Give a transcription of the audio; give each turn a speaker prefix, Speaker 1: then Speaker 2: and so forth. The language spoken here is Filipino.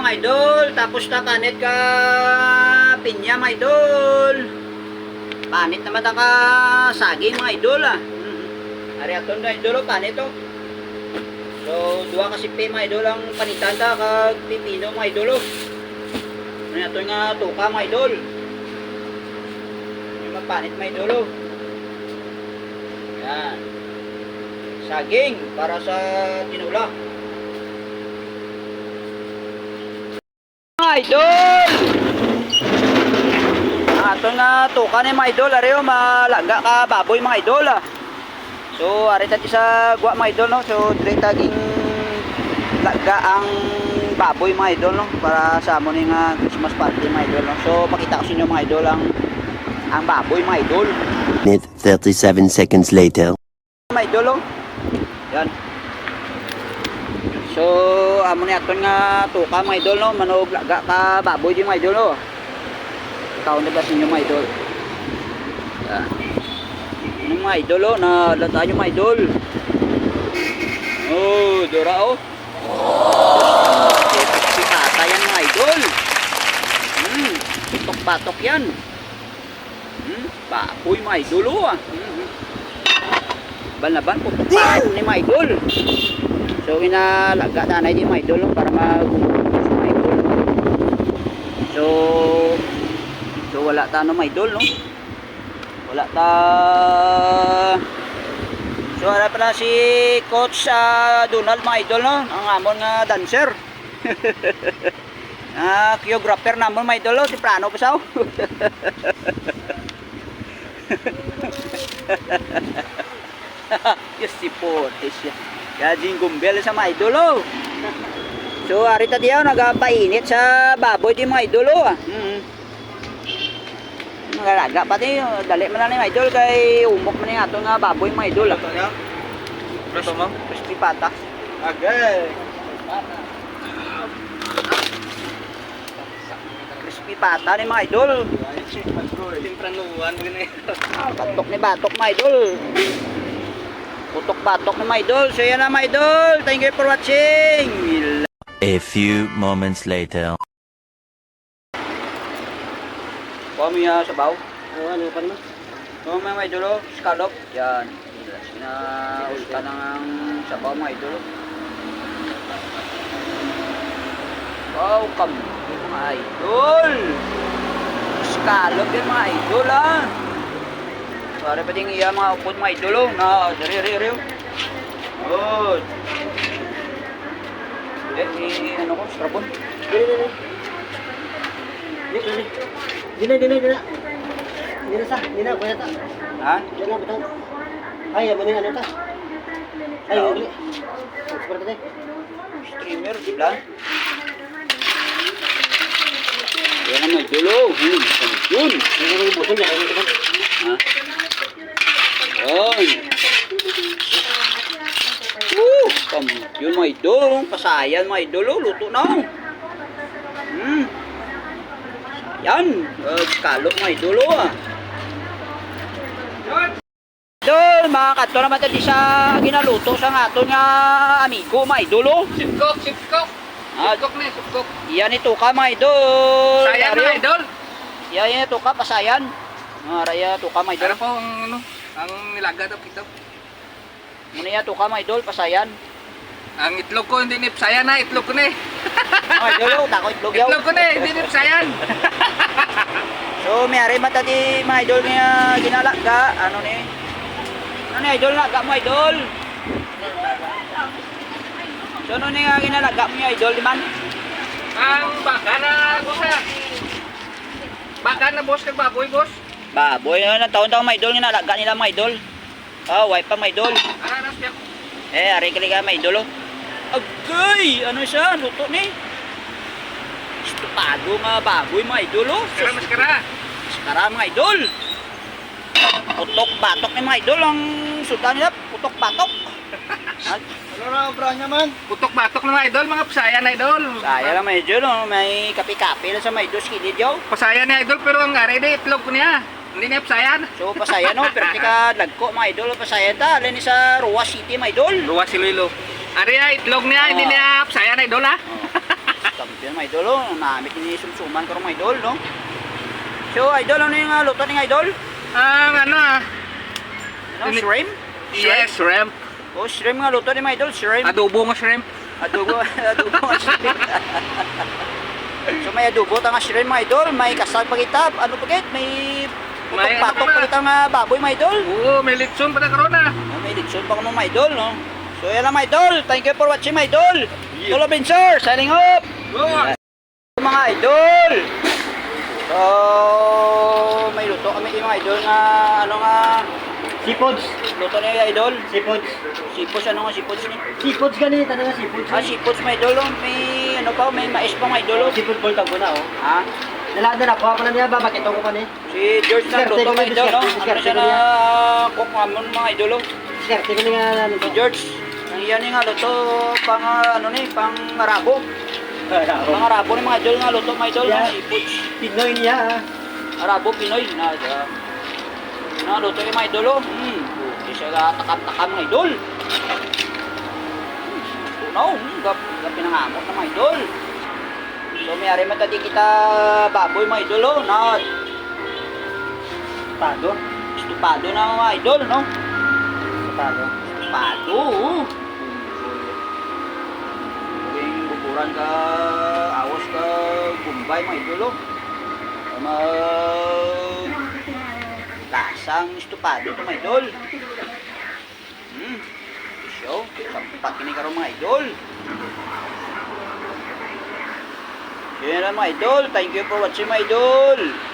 Speaker 1: Mga idol, tapos na panit ka pinya mga idol. Panit naman ka saging mga idol ah. Mm. Ari aton na idol oh, panit oh. So, duha ka sipi mga idol ang panitan ta kag pipino mga idol oh. Ano aton nga tuka mga idol. Yung mapanit mga idol oh. Yan. Saging para sa tinula. Mga idol! Ato nga tuka ni mga idol, ari oh, malaga ka baboy mga idol ah. So, ari tati sa gwa mga idol no. So, dire taging laga ang baboy mga idol no para sa amo ni nga Christmas party mga idol no. So, pakita ko sa inyo mga idol ang ang baboy mga idol.
Speaker 2: Minute 37 seconds later.
Speaker 1: Mga idol oh. Yan. So, amo ni aton nga tuka mga idol no, manog laga ka baboy di mga idol oh. Ikaw na ba sa inyo mga idol? Yan. Ano mga idol oh, na lata nyo mga idol. Oh, dura oh. Si tata yan mga idol. Hmm, patok-patok yan. Hmm, baboy mga idol oh ah. Hmm. Balaban putok pa ni mga idol. So inalaga nanay di mga idol para mag mga idol. So so wala ta no mga idol no. Wala ta So ara pala si coach ah, Donald mga idol no, ang amon nga dancer. Ah, choreographer namon mga idol no, si Prano pa saw. yes, si Portis yan. Kaya jingumbel sa mga idolo. So, arita diyaw, nagapainit sa baboy di mga idolo. Ah. Mm. Nagalaga pati, oh, dali mo na ni mga idol kay umok mo nga nga baboy mga idol. Ah.
Speaker 3: niya? Preto mo?
Speaker 1: Crispy pata.
Speaker 3: Agay!
Speaker 1: Crispy pata ni mga idol.
Speaker 3: Timpranuan na
Speaker 1: Batok ni batok mga idol. Putok batok ni mga idol. So yan na mga idol. Thank you for watching.
Speaker 2: A few moments later.
Speaker 1: Kami uh, sabaw.
Speaker 3: Oo, ano pa naman?
Speaker 1: So mga mga idolo, scallop. Yan. Sinaulta ng sabaw mga idolo. Wow, kam mga idol. Scallop yan mga idol ah. Para pa din iya mga upod mga idolo na dari dari dari. Oh. Eh, eh, ano ko, strapon.
Speaker 3: Dili, dili. Dili, dili. Dili, dili, dili. Dili sa, dili na, kuya ta.
Speaker 1: Ha?
Speaker 3: Dili na, bitaw. Ay, ano na, ano ta? Ay, dili. Seperti tadi.
Speaker 1: Streamer, di ba? Yan ang may dulo. Hmm, yun.
Speaker 3: Ano yung buson niya? Ano ito?
Speaker 1: Ha? Yun. Woo! Kam, yun mga idol. Pasayan mga idol. oh, Luto na. oh. Hmm. Yan. Uh, kalok mga idol. oh, Ah. Idol, mga kanto naman tayo sa ginaluto sa nga aton nga amigo mga idol. oh.
Speaker 4: Sipkok, sipkok.
Speaker 1: Ah,
Speaker 4: Sipkok na, sipkok.
Speaker 1: Yan ito ka mga idol. Dario.
Speaker 4: na, idol.
Speaker 1: Yan ito ka pasayan. Ah, raya to ka mga idol.
Speaker 4: Ano po ang, ano, ang nilaga daw ito?
Speaker 1: Muna yan to ka mga idol pasayan.
Speaker 4: Ang itlog ko hindi nipsayan na, itlog ko na eh.
Speaker 1: Mga idol, oh, tako itlog yaw.
Speaker 4: Itlog ko na eh, hindi nipsayan.
Speaker 1: So, may ari mata di mga idol niya ginalaga. Ano ni? Ano ni idol laga mo idol? So, ano ni ginalaga mo niya idol di man?
Speaker 4: Ang baka na, boss ah. Baka na, boss, kag baboy, boss.
Speaker 1: Baboy, ano, taon-taon mga idol ginalaga nila mga idol. Ah, wipe pa mga idol. Eh, ari kali ka mga idol oh. Agay! Ano siya? Luto ni? Estupado nga baboy mga idol oh.
Speaker 4: Maskara, maskara.
Speaker 1: Sekarang mga idol. Putok batok ni mga idol ang sudan nila. Putok batok.
Speaker 3: Ano na ang branya man?
Speaker 4: Putok batok na mga idol, mga pasayan na idol.
Speaker 1: Saya lang mga idol. oh. May kapi-kapi lang sa mga idol. Skidid yaw.
Speaker 4: Pasayan na idol, pero ang ari na itlog ko niya. Hindi na pasayan.
Speaker 1: So pasaya no. Pero di ka lagko mga idol. Pasaya ta. Alin sa Ruas City mga idol.
Speaker 4: Luwas si Lilo. Ari itlog niya, hindi niya pasayan na idol ah.
Speaker 1: Oh. Mga idol, oh. Namit ni sumsuman ko mga idol, no? So, idol, ano yung uh, luto ni idol?
Speaker 4: Ang ano ah.
Speaker 1: Ano, shrimp?
Speaker 4: Yes, shrimp.
Speaker 1: Oh, shrimp nga luto ni mga idol, shrimp.
Speaker 4: Adobo nga shrimp.
Speaker 1: Adobo, adobo ang shrimp. so, may adobo tanga shrimp mga idol, may kasal pagitap, ano pagit, may
Speaker 4: May ano
Speaker 1: patok
Speaker 4: pa ba?
Speaker 1: pagitap nga baboy mga idol.
Speaker 4: Oo, may litson pa na karon ah.
Speaker 1: Oh, may lechon pa ko mga idol, no? So, yan lang mga idol. Thank you for watching mga idol. Tulo Sir, signing up.
Speaker 4: Oo.
Speaker 1: Mga idol. So, may luto kami yung mga idol nga, ano nga,
Speaker 3: Seafoods.
Speaker 1: luto niya yung idol.
Speaker 3: Seafoods.
Speaker 1: Sipos, ano nga sipos ni?
Speaker 3: Seafoods ganito talaga seafoods.
Speaker 1: Ah, sipos mga idol, oh. may, ano pa, may mais pa mga idol, oh.
Speaker 3: Seafood ball tag na oh.
Speaker 1: Ha?
Speaker 3: Dala na nakuha ko na niya ba bakit ko pa ni?
Speaker 1: Si George na
Speaker 3: Diskarte
Speaker 1: luto
Speaker 3: ko na,
Speaker 1: idol, no? Ano siya
Speaker 3: diskarte
Speaker 1: na cook naman mga idol, oh.
Speaker 3: Skerte ko nga ano
Speaker 1: Si George, ang iyan nga luto, pang, ah, ano ni, pang arabo. Pang arabo ni mga idol nga luto mga idol,
Speaker 3: Yeah.
Speaker 1: Seafoods.
Speaker 3: Pinoy niya ah.
Speaker 1: Pinoy, na, uh, na luto yung mga idol, oh. Hmm, di siya ka takam-takam mga idol. Hmm, tunaw, hmm, gap, gap pinangamot na mga idol. So, mayari matadi kita baboy mga idol, oh, na
Speaker 3: Pado.
Speaker 1: estupado na mga idol, no?
Speaker 3: Pado.
Speaker 1: Estupado, oh. Yung buburan ka, awas ka, bumbay mga idol, oh. Mag... Lasang estupado to mga idol. Hmm. Show, sampat kini karo mga idol. Yan lang mga idol. Thank you for watching mga idol.